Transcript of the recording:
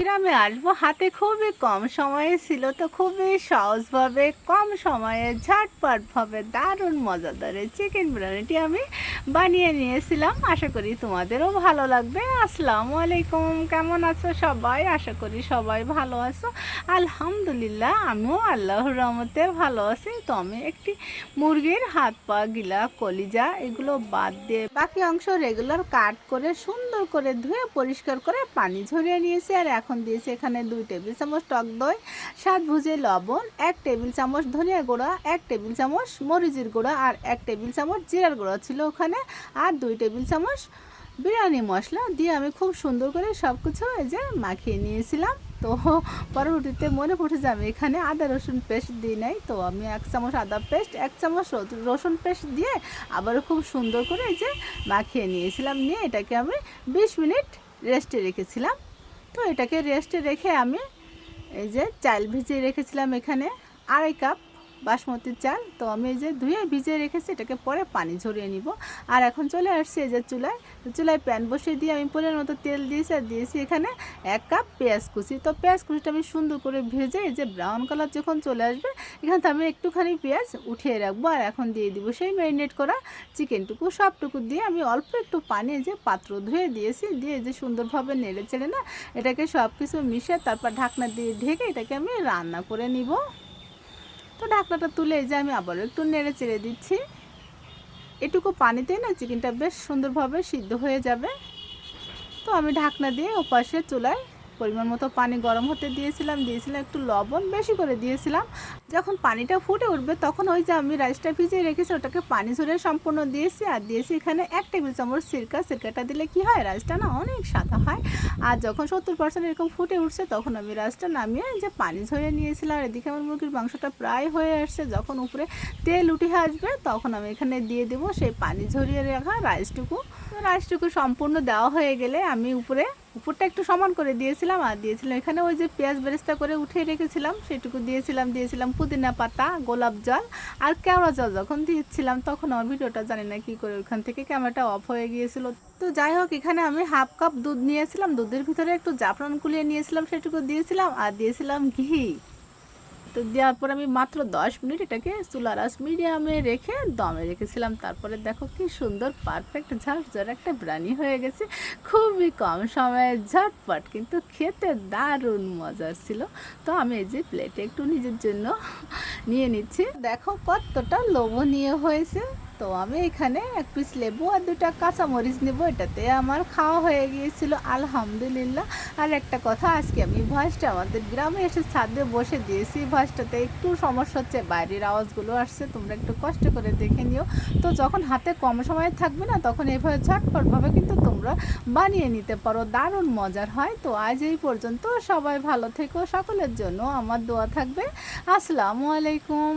গ্রামে আসব হাতে খুবই কম সময়ে ছিল তো খুবই সহজভাবে কম সময়ে ঝটপটভাবে দারুণ মজাদার এই চিকেন বিরিয়ানিটি আমি বানিয়ে নিয়েছিলাম। আশা করি তোমাদেরও ভালো লাগবে। আসসালামু আলাইকুম। কেমন আছো সবাই? আশা করি সবাই ভালো আছো। আলহামদুলিল্লাহ, আমিও আল্লাহর রহমতে ভালো আছি। তো আমি একটি মুরগির হাত পা, গিলা, কলিজা এগুলো বাদ দিয়ে বাকি অংশ রেগুলার কাট করে সুন্দর করে ধুয়ে পরিষ্কার করে পানি ঝরিয়ে নিয়েছি। আর এখন দিয়েছি এখানে দুই টেবিল চামচ টক দই সাত ভুজে লবণ, এক টেবিল চামচ ধনিয়া গুঁড়া, এক টেবিল চামচ মরিচের গুঁড়া আর এক টেবিল চামচ জিরার গুঁড়া ছিল ওখানে আর দুই টেবিল চামচ বিরিয়ানি মশলা দিয়ে আমি খুব সুন্দর করে সব কিছু এই যে মাখিয়ে নিয়েছিলাম। তো পরবর্তীতে মনে পড়ে যে আমি এখানে আদা রসুন পেস্ট দিই নাই, তো আমি এক চামচ আদা পেস্ট, এক চামচ রসুন পেস্ট দিয়ে আবারও খুব সুন্দর করে এই যে মাখিয়ে নিয়েছিলাম। নিয়ে এটাকে আমি বিশ মিনিট রেস্টে রেখেছিলাম। তো এটাকে রেস্টে রেখে আমি এই যে চাল ভিজিয়ে রেখেছিলাম এখানে আড়াই কাপ বাসমতির চাল। তো আমি এই যে ধুয়ে ভিজিয়ে রেখেছি, এটাকে পরে পানি ঝরিয়ে নিব। আর এখন চলে আসছি এই যে চুলায়। চুলায় প্যান বসিয়ে দিয়ে আমি পরের মতো তেল দিয়েছি আর দিয়েছি এখানে এক কাপ পেঁয়াজ কুচি। তো পেঁয়াজ কুচিটা আমি সুন্দর করে ভেজে এই যে ব্রাউন কালার যখন চলে আসবে, এখানে আমি একটুখানি পেঁয়াজ উঠিয়ে রাখব আর এখন দিয়ে দিব সেই ম্যারিনেট করা চিকেনটুকু। সবটুকু দিয়ে আমি অল্প একটু পানি যে পাত্র ধুয়ে দিয়েছি। দিয়ে যে সুন্দরভাবে নেড়ে চেড়ে না, এটাকে সব কিছু মিশিয়ে তারপর ঢাকনা দিয়ে ঢেকে এটাকে আমি রান্না করে নিব। তো ঢাকনাটা তুলে এই যে আমি আবারও একটু নেড়ে চেড়ে দিচ্ছি। এটুকু পানিতে না চিকেনটা বেশ সুন্দরভাবে সিদ্ধ হয়ে যাবে। তো আমি ঢাকনা দিয়ে ওপাশে চুলায় পরিমাণ মতো পানি গরম হতে দিয়েছিলাম দিয়েছিলাম একটু লবণ বেশি করে দিয়েছিলাম। যখন পানিটা ফুটে উঠবে তখন ওই যে আমি রাইসটা ভিজিয়ে রেখেছি, ওটাকে পানি ঝরে সম্পূর্ণ দিয়েছি আর দিয়েছি এখানে এক টেবিল চামচ সিরকা। সিরকাটা দিলে কি হয়? রাইসটা না অনেক সাদা হয়। আর যখন সত্তর পার্সেন্ট এরকম ফুটে উঠছে তখন আমি রাইসটা নামিয়ে যে পানি ঝরিয়ে নিয়েছিলাম আর এদিকে আমার মুরগির মাংসটা প্রায় হয়ে আসছে। যখন উপরে তেল উঠে আসবে তখন আমি এখানে দিয়ে দেবো সেই পানি ঝরিয়ে রাখা রাইসটুকু রাইসটুকু সম্পূর্ণ দেওয়া হয়ে গেলে আমি উপরে উপরটা একটু সমান করে দিয়েছিলাম আর দিয়েছিলাম এখানে ওই যে পেঁয়াজ বেরেস্তা করে উঠিয়ে রেখেছিলাম, সেটুকু দিয়েছিলাম দিয়েছিলাম পুদিনা পাতা, গোলাপ জল আর ক্যামেরা জল যখন দিয়েছিলাম তখন আমার ভিডিওটা জানি না কী করে ওখান থেকে ক্যামেরাটা অফ হয়ে গিয়েছিল। তো যাই হোক, এখানে আমি হাফ কাপ দুধ নিয়েছিলাম, দুধের ভিতরে একটু জাফরান কুলিয়ে নিয়েছিলাম, সেটুকু দিয়েছিলাম আর দিয়েছিলাম ঘি। তো দেওয়ার পর আমি মাত্র দশ মিনিট এটাকে চুলার আস মিডিয়ামে রেখে দমে রেখেছিলাম। তারপরে দেখো কি সুন্দর পারফেক্ট ঝরঝর একটা ব্রানি হয়ে গেছে। খুবই কম সময়ে ঝটপট কিন্তু খেতে দারুণ মজার ছিল। তো আমি এই যে প্লেটে একটু নিজের জন্য নিয়ে নিচ্ছি। দেখো কতটা লোভনীয় হয়েছে। তো আমি এখানে এক পিস লেবু আর দুটা কাঁচামরিচ নেব, এটাতে আমার খাওয়া হয়ে গিয়েছিল, আলহামদুলিল্লাহ। আর একটা কথা, আজকে আমি ভয়েসটা আমাদের গ্রামে এসে ছাদে বসে দিয়েছি ভয়েসটাতে একটু সমস্যা হচ্ছে, বাইরের আওয়াজগুলো আসছে, তোমরা একটু কষ্ট করে দেখে নিও। তো যখন হাতে কম সময় থাকবে না, তখন এইভাবে ঝটপটভাবে কিন্তু তোমরা বানিয়ে নিতে পারো, দারুণ মজার হয়। তো আজ এই পর্যন্ত, সবাই ভালো থেকো, সকলের জন্য আমার দোয়া থাকবে। আসসালামু আলাইকুম।